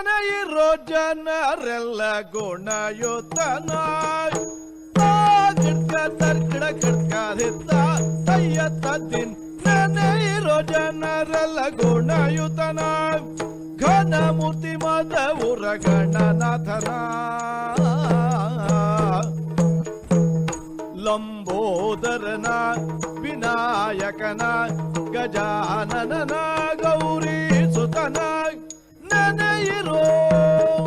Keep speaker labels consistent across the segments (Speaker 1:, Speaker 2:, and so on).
Speaker 1: ನೆನೆಯಿರೋ ಜನರೆಲ್ಲ ಗುಣಯುತನ ಗಿಡ್ಕ ತರ್ಕಿಡ ಗಿಡ್ಕಾದಿತ್ತ ತಯ್ಯ ತದ್ದಿನ್ ನೆನೆಯಿರೋ ಜನರೆಲ್ಲ ಗುಣಯುತನ ಘನ ಮೂರ್ತಿ ಮದ ಉರ ಗಣನಾಥನ ಲಂಬೋದರನ ವಿನಾಯಕನ ಗಜಾನನ ಗೌರಿ ಸುತನ
Speaker 2: Janeiro.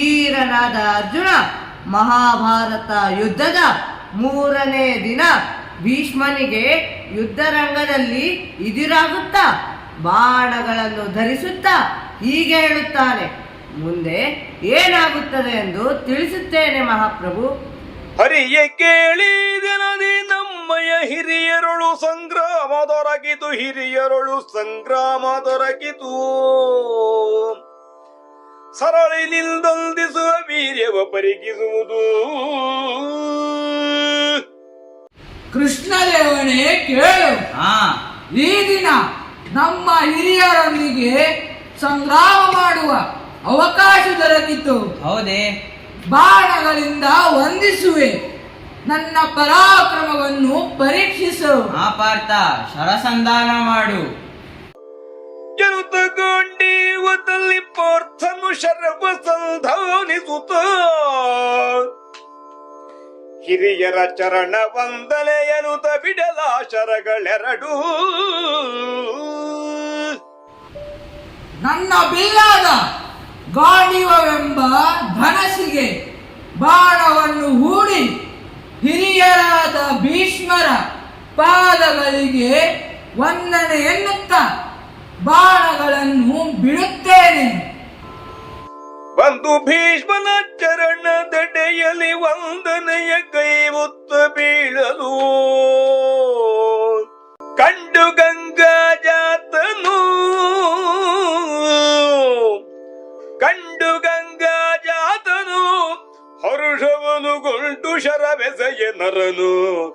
Speaker 2: ವೀರನಾದ ಅರ್ಜುನ, ಮಹಾಭಾರತ ಯುದ್ಧದ ಮೂರನೇ ದಿನ ಭೀಷ್ಮನಿಗೆ ಯುದ್ಧರಂಗದಲ್ಲಿ ಇದಿರಾಗುತ್ತಾ, ಬಾಣಗಳನ್ನು ಧರಿಸುತ್ತಾ ಹೀಗೆ ಹೇಳುತ್ತಾನೆ, ಮುಂದೆ ಏನಾಗುತ್ತದೆ ಎಂದು ತಿಳಿಸುತ್ತೇನೆ ಮಹಾಪ್ರಭು.
Speaker 1: ಹರಿಯ ಕೇಳಿದನದಿ ನಮ್ಮಯ ಹಿರಿಯರುಳು ಸಂಗ್ರಾಮ ದೊರಕಿತು, ಹಿರಿಯರುಳು ಸಂಗ್ರಾಮ ದೊರಕಿತು. ಸರಳಿ ನಿಲ್ದೊಂದಿಸುವ ವೀರ್ಯವ ಪರಿಗಿಸುವುದು.
Speaker 3: ಕೃಷ್ಣದೇವನೇ ಕೇಳು.
Speaker 4: ಹಾ.
Speaker 3: ಈ ದಿನ ನಮ್ಮ ಹಿರಿಯರೊಂದಿಗೆ ಸಂಗ್ರಾಮ ಮಾಡುವ ಅವಕಾಶ ದೊರಕಿತು.
Speaker 4: ಹೌದೇ.
Speaker 3: ಬಾಣಗಳಿಂದ ವಂದಿಸುವೆ. ನನ್ನ ಪರಾಕ್ರಮವನ್ನು ಪರೀಕ್ಷಿಸು.
Speaker 4: ಆ ಪಾರ್ಥ ಶರಸಂಧಾನ ಮಾಡು.
Speaker 1: ಜನುತಗೊಂಡೀವದಲ್ಲಿ ಪಾರ್ಥನು ಶರವ ಸಂಧಾನಿಸುತ್ತ ಹಿರಿಯರ ಚರಣ ವಂದನೆಯನುತ ಬಿಡಲ ಶರಗಳೆರಡು.
Speaker 3: ನನ್ನ ಬಿಲ್ಲಾದ ಗಾಂಡಿವವೆಂಬ ಧನಸಿಗೆ ಬಾಣವನ್ನು ಹೂಡಿ ಹಿರಿಯರಾದ ಭೀಷ್ಮರ ಪಾದಗಳಿಗೆ ವಂದನೆ ಎನ್ನುತ್ತಾ. ಬಾಣಗಳನ್ನು ಬಿಡುತ್ತೇನೆ.
Speaker 1: ಬಂದು ಭೀಷ್ಮನ ಚರಣ ದಡೆಯಲ್ಲಿ ವಂದನೆಯ ಕೈ ಒತ್ತ ಬೀಳಲು. ಕಂಡು ಗಂಗಾ ಜಾತನು. ಕಂಡು ಗಂಗಾ ಜಾತನು. ಹರುಷವನುಗೊಂಡು ಶರವೆಸೆಯ ನರನು.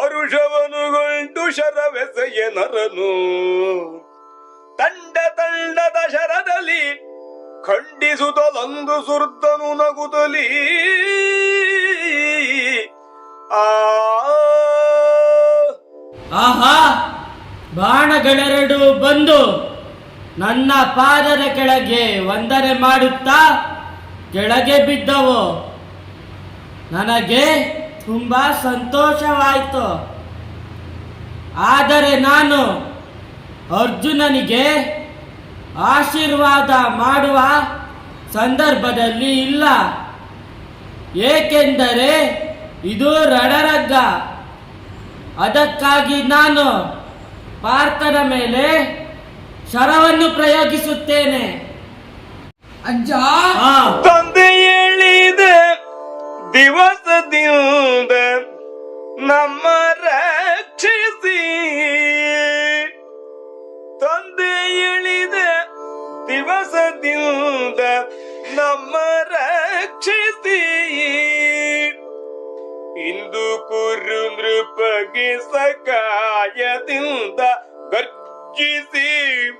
Speaker 1: ಹರುಷವನು ಹರುಷವನುಗೊಂಡು ಶರವೆಸೆಯ ನರನು. ಶರದಲ್ಲಿ ಖಂಡಿಸುತ್ತಲೊಂದು ಸುರ್ದನು ನಗುದಲಿ ಆ.
Speaker 5: ಆಹಾ, ಬಾಣಗಳೆರಡು ಬಂದು ನನ್ನ ಪಾದದ ಕೆಳಗೆ ವಂದನೆ ಮಾಡುತ್ತಾ ಕೆಳಗೆ ಬಿದ್ದವು. ನನಗೆ ತುಂಬಾ ಸಂತೋಷವಾಯಿತು. ಆದರೆ ನಾನು ಅರ್ಜುನನಿಗೆ ಆಶೀರ್ವಾದ ಮಾಡುವ ಸಂದರ್ಭದಲ್ಲಿ ಇಲ್ಲ. ಏಕೆಂದರೆ ಇದು ರಣರಂಗ ಅದಕ್ಕಾಗಿ ನಾನು ಪಾರ್ಥನ ಮೇಲೆ ಶರವನ್ನು ಪ್ರಯೋಗಿಸುತ್ತೇನೆ.
Speaker 3: ಅಜ್ಜ
Speaker 1: ತಂದೆ ಹೇಳಿದ ದಿವಸದಿಂದ ನಮ್ಮ ರಕ್ಷಿಸಿ. ತಂದೆ ಹೇಳಿದ ದಿವಸದಿಂದ ನಮ್ಮ ರಕ್ಷಿಸಿ. ಇಂದು ಕುರು ನೃಪಗೆ ಸಕಾಯದಿಂದ ಗರ್ಜಿಸಿ.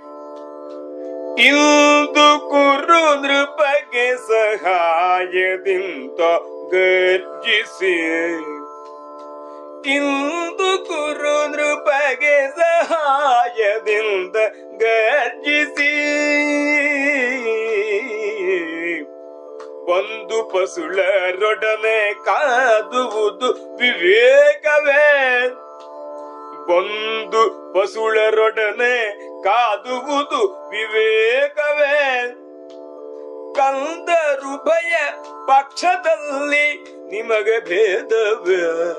Speaker 1: ಇಂದು ಕುರು ನೃಪಗೆ ಸಹಾಯದಿಂದ ಗರ್ಜಿಸಿ. ಇಂದು ಕುರು ನೃಪಗೆ ಸಹಾಯದಿಂದ ಗರ್ಜಿಸಿ. ಒಂದು ಪಸುಳರೊಡನೆ ಕಾದುವುದು ವಿವೇಕವೇ. ಒಂದು ಪಸುಳರೊಡನೆ ಕಾದುವುದು ವಿವೇಕವೇ. ಕಂದರು ಭಯ ಪಕ್ಷದಲ್ಲಿ ನಿಮಗೆ ಭೇದವೇ.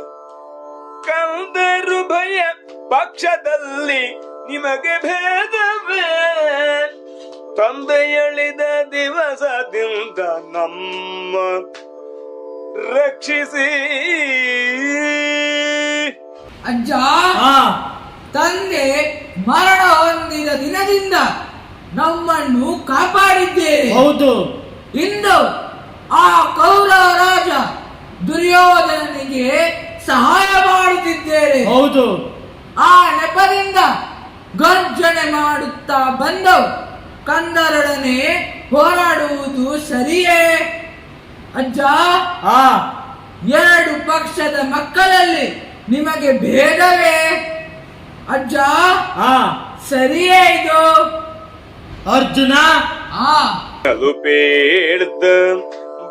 Speaker 1: ಕಂದರು ಭಯ ಪಕ್ಷದಲ್ಲಿ ನಿಮಗೆ ಭೇದವೇ? ತಂದೆಯಳಿದ ದಿವಸದಿಂದ ನಮ್ಮ ರಕ್ಷಿಸಿ.
Speaker 3: ಅಜ್ಜ ತಂದೆ ಮರಣ ಹೊಂದಿದ ದಿನದಿಂದ ನಮ್ಮನ್ನು ಕಾಪಾಡಿದ್ದೇವೆ
Speaker 5: ಹೌದು.
Speaker 3: ಇಂದು ಆ ಕೌರವ ರಾಜ ದುರ್ಯೋಧನನಿಗೆ ಸಹಾಯ ಮಾಡುತ್ತಿದ್ದೇವೆ
Speaker 5: ಹೌದು.
Speaker 3: ಆ ನೆಪದಿಂದ ಗರ್ಜನೆ ಮಾಡುತ್ತಾ ಬಂದವು. ಕಂದರೊಡನೆ ಹೋರಾಡುವುದು ಸರಿಯೇ? ಅಜ್ಜ
Speaker 5: ಆ.
Speaker 3: ಎರಡು ಪಕ್ಷದ ಮಕ್ಕಳಲ್ಲಿ ನಿಮಗೆ ಭೇದವೇ? ಅಜ್ಜ
Speaker 5: ಆ.
Speaker 3: ಸರಿಯೇ ಇದು?
Speaker 5: ಅರ್ಜುನ.
Speaker 3: ಆ.
Speaker 1: ತಲುಪೇಳ್ದ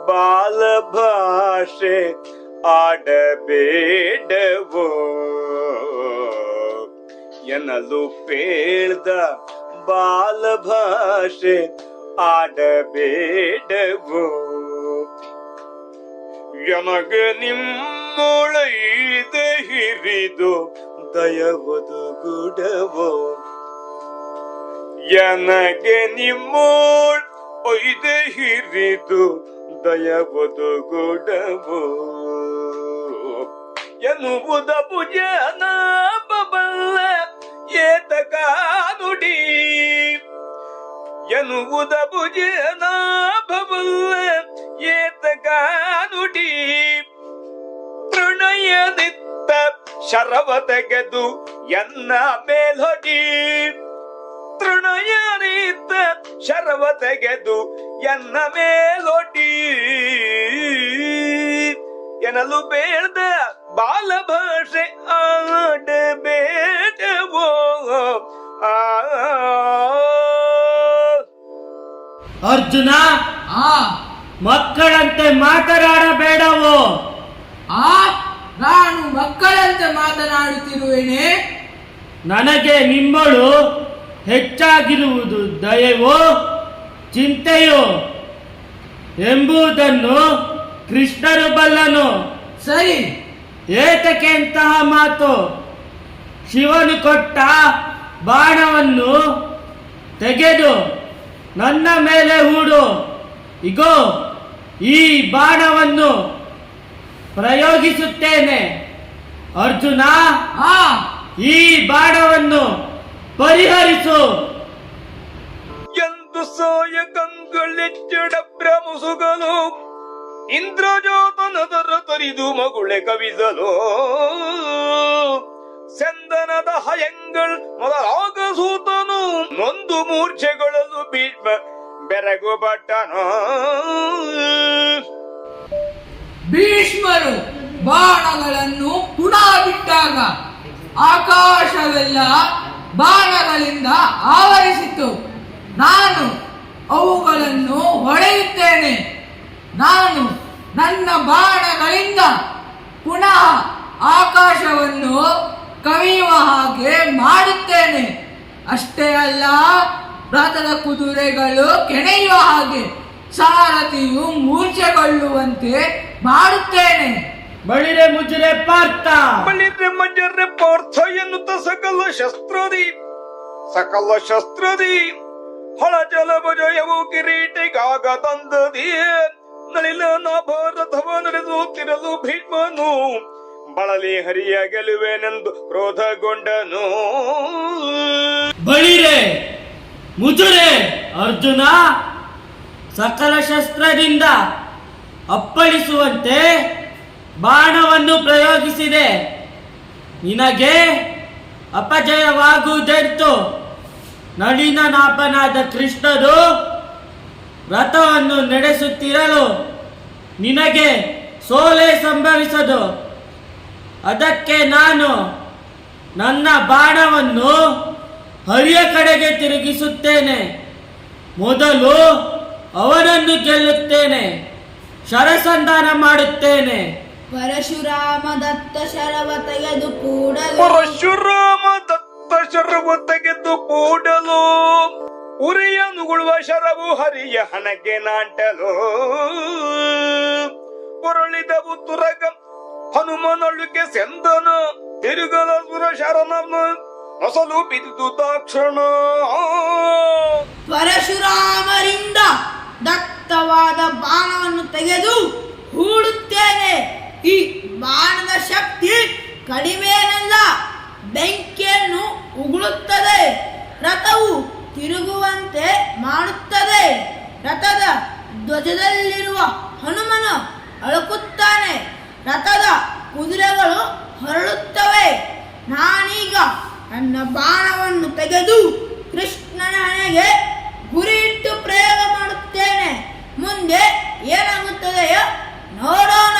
Speaker 1: ಬಾಲ ಭಾಷೆ ಆಡಬೇಡವೋ? ಎನ್ನಲು ಪೇಳ್ದ ಬಾಲ ಭಾಷೆ ಆಡಬೇಡವು. ಎನಗೆ ನಿಮ್ಮೊಳೈದೆ ಹಿರಿದು ದಯವದು ಎನಗೆ ನಿಮ್ಮೋಳ್ ಒಯ್ದೆ ಹಿರಿದು ದಯವದು ಎನ್ನುವುದ ಪುಜನ ಏತಕ ನುಡಿ ಎನ್ನುವುದ ಭುಜನಾಭವಲ್ಲ ಏತ ಕಾನುಡಿ. ನುಡಿ ಪ್ರಣಯದಿತ್ತ ಶರವ ತೆಗೆದು ಎನ್ನ ಮೇಲೊಡಿ ತೃಣಯನಿತ್ತ ಶರವ ತೆಗೆದು ಎನ್ನ ಮೇಲೊಡಿ ಎನ್ನಲು ಬೇಡ್ದ ಬಾಲ ಭಾಷೆ ಆಡಬೇಡವೋ. ಆ.
Speaker 5: ಅರ್ಜುನ
Speaker 3: ಆ.
Speaker 5: ಮಕ್ಕಳಂತೆ ಮಾತನಾಡಬೇಡವೋ.
Speaker 3: ಆ ನಾನು ಮಕ್ಕಳಂತೆ ಮಾತನಾಡುತ್ತಿರುವೇನೆ.
Speaker 5: ನನಗೆ ನಿಮ್ಮಳು ಹೆಚ್ಚಾಗಿರುವುದು ದಯವೋ ಚಿಂತೆಯೋ ಎಂಬುದನ್ನು ಕೃಷ್ಣರು ಬಲ್ಲನು.
Speaker 3: ಸರಿ.
Speaker 5: ಏತಕ್ಕೆ ಇಂತಹ ಮಾತು? ಶಿವನು ಕೊಟ್ಟ ಬಾಣವನ್ನು ತೆಗೆದು ನನ್ನ ಮೇಲೆ ಹೂಡು. ಇಗೋ ಈ ಬಾಣವನ್ನು ಪ್ರಯೋಗಿಸುತ್ತೇನೆ. ಅರ್ಜುನ
Speaker 3: ಆ.
Speaker 5: ಈ ಬಾಣವನ್ನು ಪರಿಹರಿಸು.
Speaker 1: ಎಂದು ಸೋಯ ಕಂಗಳೆಚ್ಚಡ ಭ್ರಮಸುಗಲು ಇಂದ್ರಜೋತನದರ ತರಿದು ಮಗುಳೆ ಕವಿಸಲು. ಚಂದನದ ಹಯಂಗಳ್ ಮೊದಲಾಗ ಸೂತನು ನೊಂದು ಮೂರ್ಛೆಗಳಲ್ಲೂ ಭೀಷ್ಮ ಬೆರಗು ಬಟ್ಟನು
Speaker 3: ಭೀಷ್ಮರು ಬಾಣಗಳನ್ನು ಪುನಃ ಬಿಟ್ಟಾಗ ಆಕಾಶವೆಲ್ಲ ಬಾಣಗಳಿಂದ ಆವರಿಸಿತು. ನಾನು ಅವುಗಳನ್ನು ಹೊಡೆಯುತ್ತೇನೆ. ನಾನು ನನ್ನ ಬಾಣಗಳಿಂದ ಪುನಃ ಆಕಾಶವನ್ನು ಕವಿಯುವ ಹಾಗೆ ಮಾಡುತ್ತೇನೆ. ಅಷ್ಟೇ ಅಲ್ಲ ರಥದ ಕುದುರೆಗಳು ಕೆಣೆಯುವ ಹಾಗೆ ಸಾರಥಿಯು ಮೂರ್ಛೆಗೊಳ್ಳುವಂತೆ ಮಾಡುತ್ತೇನೆ.
Speaker 5: ಬಳಿರೆ ಮುಜರೆ ಪಾರ್ಥ.
Speaker 1: ಬಳಿರೆ ಮುಜರೆ ಪಾರ್ಥ ಎನ್ನುತ್ತ ಸಕಲ ಶಸ್ತ್ರದಿ. ಸಕಲ ಶಸ್ತ್ರದಿ. ಹಳಚಲ ಭಜಯವು ಕಿರೀಟಿಗಾಗ ತಂದದಿ ನಳಿಲ ಭಾರತವ ತಿರಲು ಭೀಮನು ಬಳಲಿ ಹರಿಯ ಗೆಲುವೆನೆಂದು ಕ್ರೋಧಗೊಂಡನು.
Speaker 5: ಬಳಿರೆ, ಮುಜುರೆ, ಅರ್ಜುನ, ಸಕಲ ಶಸ್ತ್ರದಿಂದ ಅಪ್ಪಳಿಸುವಂತೆ ಬಾಣವನ್ನು ಪ್ರಯೋಗಿಸಿದೆ. ನಿನಗೆ ಅಪಜಯವಾಗುವುದೆಂತು? ನಳಿನ ನಾಪನಾದ ಕೃಷ್ಣನು ರಥವನ್ನು ನಡೆಸುತ್ತಿರಲು ನಿನಗೆ ಸೋಲೆ ಸಂಭವಿಸದು. ಅದಕ್ಕೆ ನಾನು ನನ್ನ ಬಾಣವನ್ನು ಹರಿಯ ಕಡೆಗೆ ತಿರುಗಿಸುತ್ತೇನೆ. ಮೊದಲು ಅವನನ್ನು ಗೆಲ್ಲುತ್ತೇನೆ. ಶರಸಂಧಾನ ಮಾಡುತ್ತೇನೆ.
Speaker 6: ಪರಶುರಾಮ ದತ್ತ ಶರವ ತೆಗೆದು ಕೂಡಲು.
Speaker 1: ಪರಶುರಾಮ ದತ್ತ ಶರವ ತೆಗೆದು ಕೂಡಲು. ಉರಿಯ ನುಗುಳುವ ಶರವು ಹರಿಯ ಹಣಕ್ಕೆ ನಾಂಟಲು. ಪೊರಳಿದವು ತುರಗ ಹನುಮನೊಳ್ಳಿಗೆ ಸೆಂದನು. ತಿರುಗದ ಸುರ ಶರಣನು. ಹೊಸಲು ಬಿದ್ದು ತಾಕ್ಷಣ
Speaker 6: ಪರಶುರಾಮರಿಂದ ದತ್ತವಾದ ಬಾಣವನ್ನು ತೆಗೆದು ಹೂಡುತ್ತೇನೆ. ಈ ಬಾಣದ ಶಕ್ತಿ ಕಡಿಮೆನಲ್ಲ ಬೆಂಕಿಯನ್ನು ಉಗುಳುತ್ತದೆ. ರಥವು ತಿರುಗುವಂತೆ ಮಾಡುತ್ತದೆ. ರಥದ ಧ್ವಜದಲ್ಲಿರುವ ಹನುಮನ ಅಳುಕುತ್ತಾನೆ. ರಥದ ಕುದುರೆಗಳು ಹೊರಳುತ್ತವೆ. ನಾನೀಗ ನನ್ನ ಬಾಣವನ್ನು ತೆಗೆದು ಕೃಷ್ಣನ ಹಣೆಗೆ ಗುರಿಯಿಟ್ಟು ಪ್ರಯೋಗ ಮಾಡುತ್ತೇನೆ. ಮುಂದೆ ಏನಾಗುತ್ತದೆಯೋ ನೋಡೋಣ.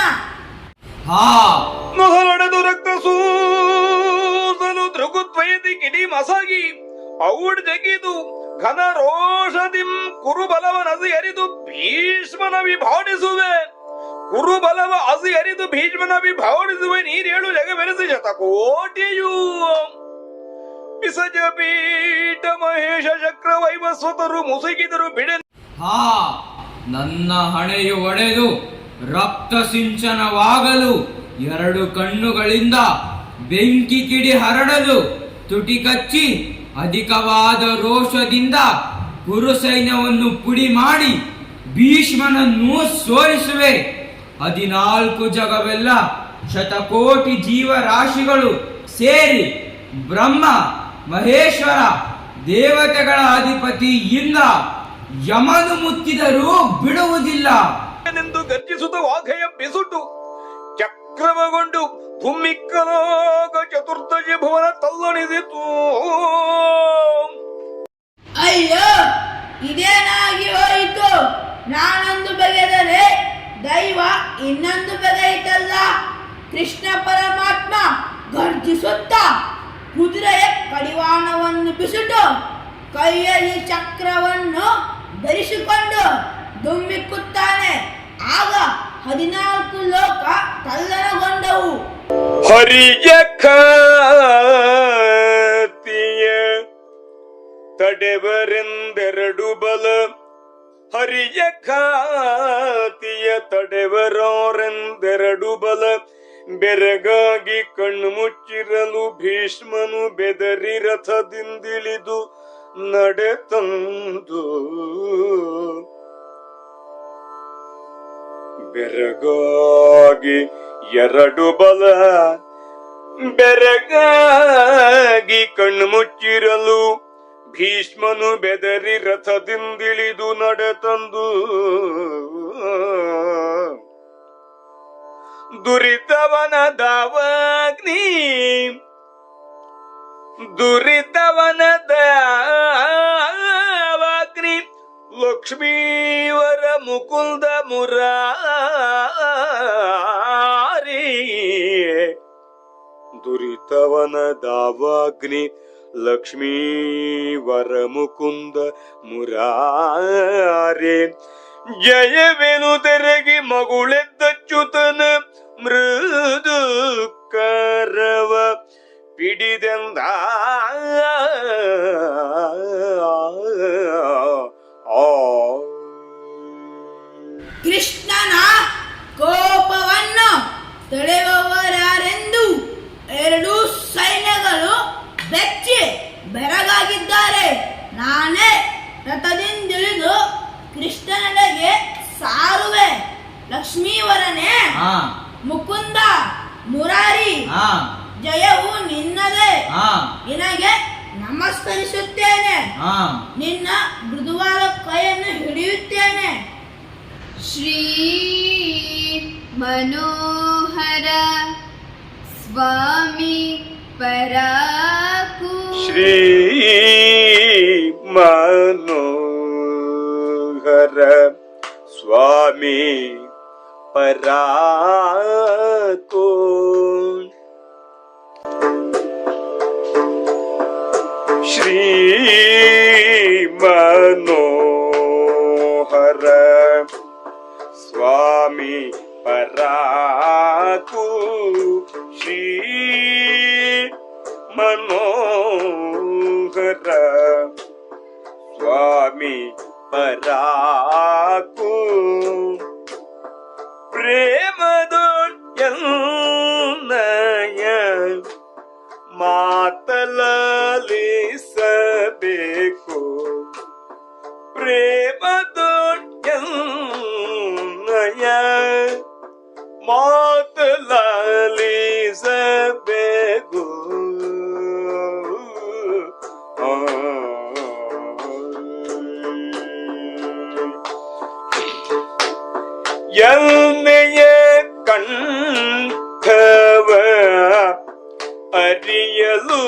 Speaker 1: ರಕ್ತ ಸೂಸಲು ದೃಗುದ್ವಯದಿ ಕಿಡಿ ಮಸಗಿ ಔಡ್ ಜಗಿದು ಘನ ರೋಷದಿಂ ಕುರುಬಲವ ನಸಿ ಹರಿದು ಭೀಷ್ಮನ ವಿಭಾವಣಿಸುವೆ ಕುರುಬಲವ ಹಸಿ ಹರಿದು ಭೀಷ್ಮನ ವಿಭಾವಣಿಸುವೆ ನೀರೇಳು ಜಗವೆರೆಸಿ ಶತಕೋಟಿಯು. ಬಿಸಜ ಪೀಠ ಮಹೇಶ ಚಕ್ರ ವೈವಸ್ವತರು ಮುಸುಗಿದರು ಬಿಡೆ
Speaker 4: ಹಾ, ನನ್ನ ಹಣೆಯು ಒಡೆದು ರಕ್ತ ಸಿಂಚನವಾಗಲು ಎರಡು ಕಣ್ಣುಗಳಿಂದ ಬೆಂಕಿ ಕಿಡಿ ಹರಡಲು ತುಟಿ ಕಚ್ಚಿ ಅಧಿಕವಾದ ರೋಷದಿಂದ ಕುರು ಸೈನ್ಯವನ್ನು ಪುಡಿ ಮಾಡಿ ಭೀಷ್ಮನನ್ನು ಸೋಲಿಸುವೆ. ಹದಿನಾಲ್ಕು ಜಗವೆಲ್ಲ ಶತಕೋಟಿ ಜೀವರಾಶಿಗಳು ಸೇರಿ ಬ್ರಹ್ಮ, ಮಹೇಶ್ವರ, ದೇವತೆಗಳ ಅಧಿಪತಿ ಇಲ್ಲ ಯಮನು ಮುತ್ತಿದರೂ ಬಿಡುವುದಿಲ್ಲ.
Speaker 1: ಎಂದು ಗರ್ಜಿಸುತ್ತ ವಾಘಯ ಬಿಸುಟು ಚಕ್ರವಗೊಂಡು ಚತುರ್ದಶಿ ಭುವನ ತಲ್ಲಣಿಸಿತು.
Speaker 6: ಅಯ್ಯೋ, ಇದೇನಾಗಿ ಹೋಯಿತು? ನಾನೊಂದು ಬಗೆದರೆ ದೈವ ಇನ್ನೊಂದು ಬಗೆಯಿತಲ್ಲ. ಕೃಷ್ಣ ಪರಮಾತ್ಮ ಗರ್ಜಿಸುತ್ತ ಕುದುರೆಯ ಕಡಿವಾಣವನ್ನು ಬಿಸಿಟು ಕೈಯಲ್ಲಿ ಚಕ್ರವನ್ನು ಧರಿಸಿಕೊಂಡು ದುಮ್ಮಿಕ್ಕುತ್ತಾನೆ. ಆಗ ಹದಿನಾಲ್ಕು ಲೋಕ ತಲ್ಲಣಗೊಂಡವು.
Speaker 1: ಹರಿಯ ಖಾತಿಯ ತಡೆವರೆಂದೆರಡು ಬಲ. ಹರಿಯ ಖಾತಿಯ ತಡೆವರೋರೆಂದೆರಡು ಬಲ. ಬೆರಗಾಗಿ ಕಣ್ಣು ಮುಚ್ಚಿರಲು ಭೀಷ್ಮನು ಬೆದರಿ ರಥದಿಂದಿಳಿದು ನಡೆತಂದು. ಬೆರಗಾಗಿ ಎರಡು ಬಲ ಬೆರಗಾಗಿ ಕಣ್ಣು ಮುಚ್ಚಿರಲು. ಭೀಷ್ಮನು ಬೆದರಿ ರಥದಿಂದಿಳಿದು ನಡೆತಂದು ದುರಿತವನ ದಾವಾಗ್ನಿ ದುರಿತವನ ದಾವಾಗ್ನಿ. ಲಕ್ಷ್ಮೀವರ ಮುಕುಂದ ಮುರಾರಿ. ದುರಿತವನ ದಾವಾಗ್ನಿ ಲಕ್ಷ್ಮೀವರ ಮುಕುಂದ ಮುರಾರಿ. ಜಯವೇನು ತೆರಗಿ ಮಗುಳೆದ್ದಚ್ಚುತನ ಮೃದು ಕರವ ಪಿಡಿದೆಂದ.
Speaker 6: ಕೃಷ್ಣನ ಕೋಪವನ್ನು ತಡೆಯುವವರಾರೆಂದು ಎರಡೂ ಸೈನ್ಯಗಳು ಬೆಚ್ಚಿ ಬೆರಗಾಗಿದ್ದಾರೆ. ನಾನೇ ರಥದಿಂದಿಳಿದು ಕೃಷ್ಣನಡೆಗೆ ಸಾರುವೆ. ಲಕ್ಷ್ಮೀವರನೇ ಮುಕುಂದ ಮುರಾರಿ ಜಯವು ನಿನ್ನದೇ. ನಿನಗೆ ನಮಸ್ಕರಿಸುತ್ತೇನೆ
Speaker 5: ಹಾ
Speaker 6: ನಿನ್ನ ಮೃದುವಾದ ಕೈಯನ್ನು ಹಿಡಿಯುತ್ತೇನೆ.
Speaker 7: ಶ್ರೀ ಮನೋಹರ ಸ್ವಾಮಿ ಪರಾಕು.
Speaker 1: ಶ್ರೀ ಮನೋಹರ ಸ್ವಾಮಿ ಪರಾಕೋ. ಶ್ರೀ ಮನೋಹರ ಸ್ವಾಮಿ ಪರಾಕು ಶ್ರೀ ಮನೋಹರ ಸ್ವಾಮಿ ಪರಾಕು باطل علی سے بگو என்னைய கண்டவ அரியலோ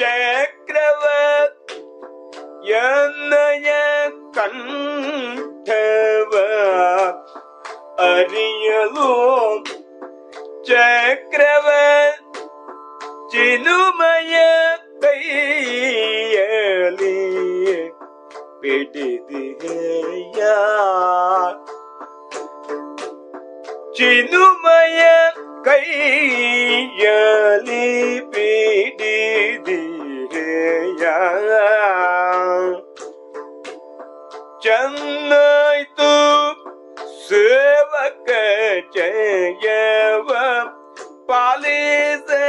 Speaker 1: சக்கரவர் என்னைய கண்டவ ஜகலோக் சக்கரவன் சிலுமய கையலி பிடிதிகையா சிலுமய கையலி பிடிதிகையா சன்ன காக்க செய்யவ பாலேசே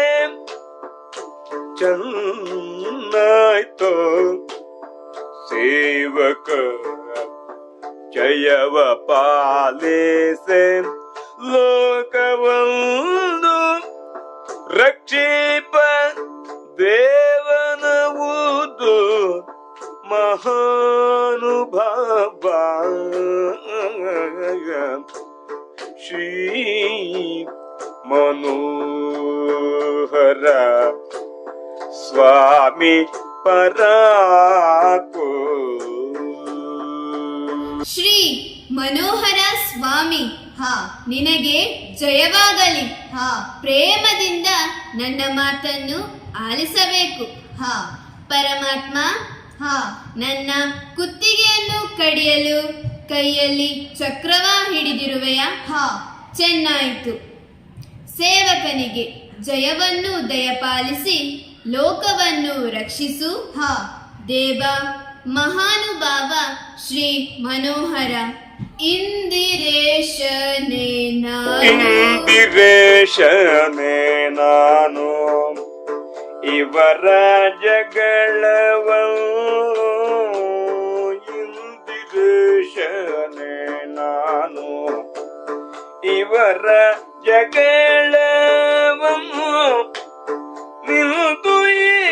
Speaker 1: சென்னாய்த்தோ சேவக జయవ పాలేసే లోకవందు రక్షి ಶ್ರೀ ಮನೋಹರ ಸ್ವಾಮಿ पराको
Speaker 7: ಶ್ರೀ ಮನೋಹರ ಸ್ವಾಮಿ ಹಾ ನಿನಗೆ ಜಯವಾಗಲಿ ಹಾ ಪ್ರೇಮದಿಂದ ನನ್ನ ಮಾತನ್ನು ಆಲಿಸಬೇಕು ಹಾ ಪರಮಾತ್ಮ ಹಾ ನನ್ನ ಕುತ್ತಿಗೆಯನ್ನು ಕಡಿಯಲು ಕೈಯಲ್ಲಿ ಚಕ್ರವ ಹಿಡಿದಿರುವೆಯ? ಹಾ. ಚೆನ್ನಾಯಿತು. ಸೇವಕನಿಗೆ ಜಯವನ್ನು ದಯಪಾಲಿಸಿ ಲೋಕವನ್ನು ರಕ್ಷಿಸು. ಹಾ. ದೇವ ಮಹಾನುಭಾವ ಶ್ರೀ ಮನೋಹರ ಇಂದಿರೇಶನೇ ನಾನು.
Speaker 1: ಇಂದಿರೇಶನೇ ನಾನು. ಇವರ ಜಗಳವ ನಾನು. ಇವರ ಜಗಳವನ್ನು ನಿಂತು ಈಕ್ಷಿಸಲಾರ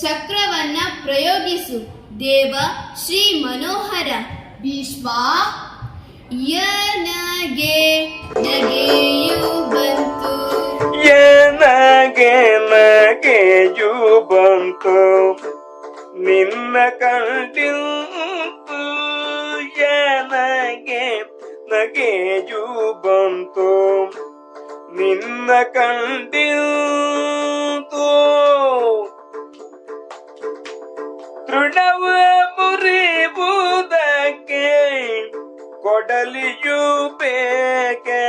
Speaker 7: ಚಕ್ರವನ್ನ ಪ್ರಯೋಗಿಸು. ದೇವ ಶ್ರೀ ಮನೋಹರ. ಭೀಷ್ಮ ಯನಗೆ ನಗೆಯು ಬಂತು?
Speaker 1: ಯನಗೆ ನಗೆಯು ಬಂತು? ನಿನ್ನ ಕಂಡಿಂತು ಯನಗೆ ನಗೆಯು ಬಂತು? ನಿನ್ನ ಕಂಡಿಂತು ತೃಣವ ಮುರಿಬುದಕ್ಕೆ ಕೊಡಲಿಯು ಬೇಕೆ?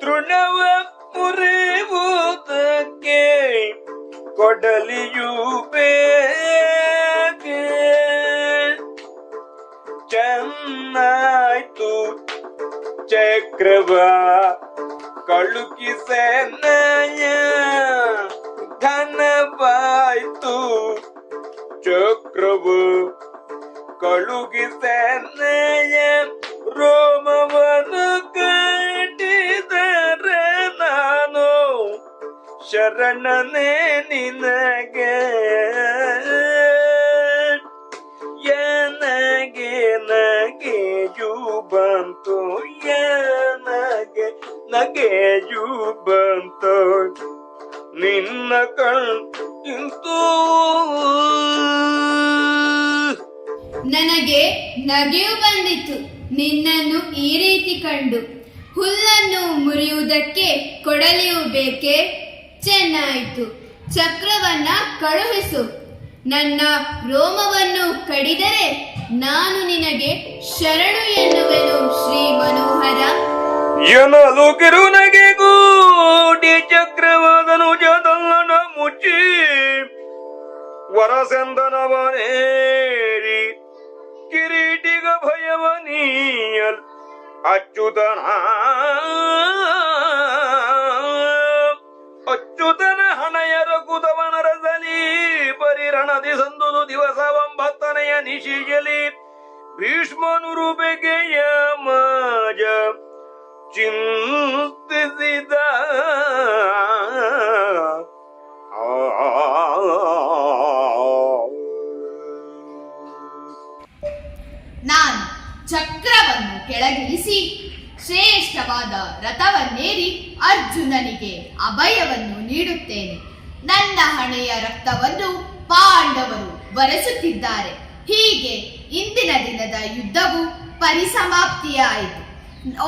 Speaker 1: ತೃಣವ ಮುರಿಬುದಕ್ಕೆ ಕೊಡಲಿಯು ಬೇಕೆ? ಚೆನ್ನಾಯ್ತು ಚಕ್ರವ ಕಳುಕಿಸನಯ ಘನವಾಯ್ತು ಚಕ್ರವು ಕಳುಗಿಸನೆಯ ರೋಮವನ್ನು ಕಟ್ಟಿದರೆ ನಾನು ಶರಣನೇ ನಿನಗೆ. ಏನಗೆ ನಗೆಯು ಬಂತು ನಗೆ ನಗೆಯು ಬಂತು. ನಿನ್ನ ಕಣ್ಣಿಂತೂ
Speaker 7: ನನಗೆ ನಗೆಯು ಬಂದಿತು. ನಿನ್ನನ್ನು ಈ ರೀತಿ ಕಂಡು ಹುಲ್ಲನ್ನು ಮುರಿಯುವುದಕ್ಕೆ ಕೊಡಲಿಯು ಬೇಕೆ? ಚೆನ್ನಾಯಿತು. ಚಕ್ರವನ್ನ ಕಳುಹಿಸು. ನನ್ನ ರೋಮವನ್ನು ಕಡಿದರೆ ನಾನು ನಿನಗೆ ಶರಣು ಎನ್ನುವೆನು ಶ್ರೀ ಮನೋಹರ
Speaker 1: ಎನ್ನಲು ಕಿರುನಗೆ ಚಕ್ರವಾದನು ಜದಲ್ಲನ ಮುಚ್ಚಿ ಕಿರೀಟಿಗ ಭಯವನೀಯಲ್ ಅಚ್ಯುತನ. ಅಚ್ಯುತನ ಹಣೆಯರ ಕುದವನರಸಲಿ ಪರಿರಣದಿ ಸಂದುದು ದಿವಸ ಒಂಬತ್ತನೆಯ ನಿಶಿಯಲಿ ಭೀಷ್ಮನು ರೂಪೆಗೆಯ ಮಾಜ ಚಿಂತಿಸಿದ.
Speaker 8: ಕೆಳಗಿಳಿಸಿ ಶ್ರೇಷ್ಠವಾದ ರಥವನ್ನೇರಿ ಅರ್ಜುನನಿಗೆ ಅಭಯವನ್ನು ನೀಡುತ್ತೇನೆ. ನನ್ನ ಹಣೆಯ ರಕ್ತವನ್ನು ಪಾಂಡವರು ಬರೆಸುತ್ತಿದ್ದಾರೆ ಹೀಗೆ ಇಂದಿನ ದಿನದ ಯುದ್ಧವು ಪರಿಸಮಾಪ್ತಿಯಾಯಿತು.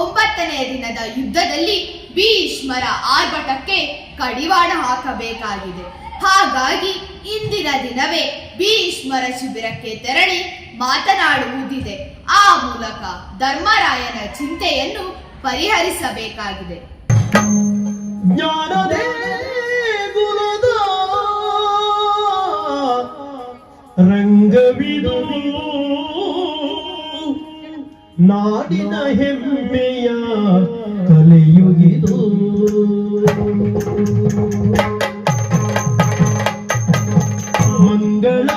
Speaker 8: ಒಂಬತ್ತನೆಯ ದಿನದ ಯುದ್ಧದಲ್ಲಿ ಭೀಷ್ಮರ ಆರ್ಭಟಕ್ಕೆ ಕಡಿವಾಣ ಹಾಕಬೇಕಾಗಿದೆ. ಹಾಗಾಗಿ ಇಂದಿನ ದಿನವೇ ಭೀಷ್ಮರ ಶಿಬಿರಕ್ಕೆ ತೆರಳಿ ಮಾತನಾಡುವುದಿದೆ. ಆ ಮೂಲಕ ಧರ್ಮರಾಯನ ಚಿಂತೆಯನ್ನು ಪರಿಹರಿಸಬೇಕಾಗಿದೆ.
Speaker 9: ರಂಗವಿದು ನಾಡಿನ ಹೆಮ್ಮೆಯ ಕಲೆಯುಗಿದು. ಮಂಗಳ